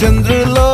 చంద్రులో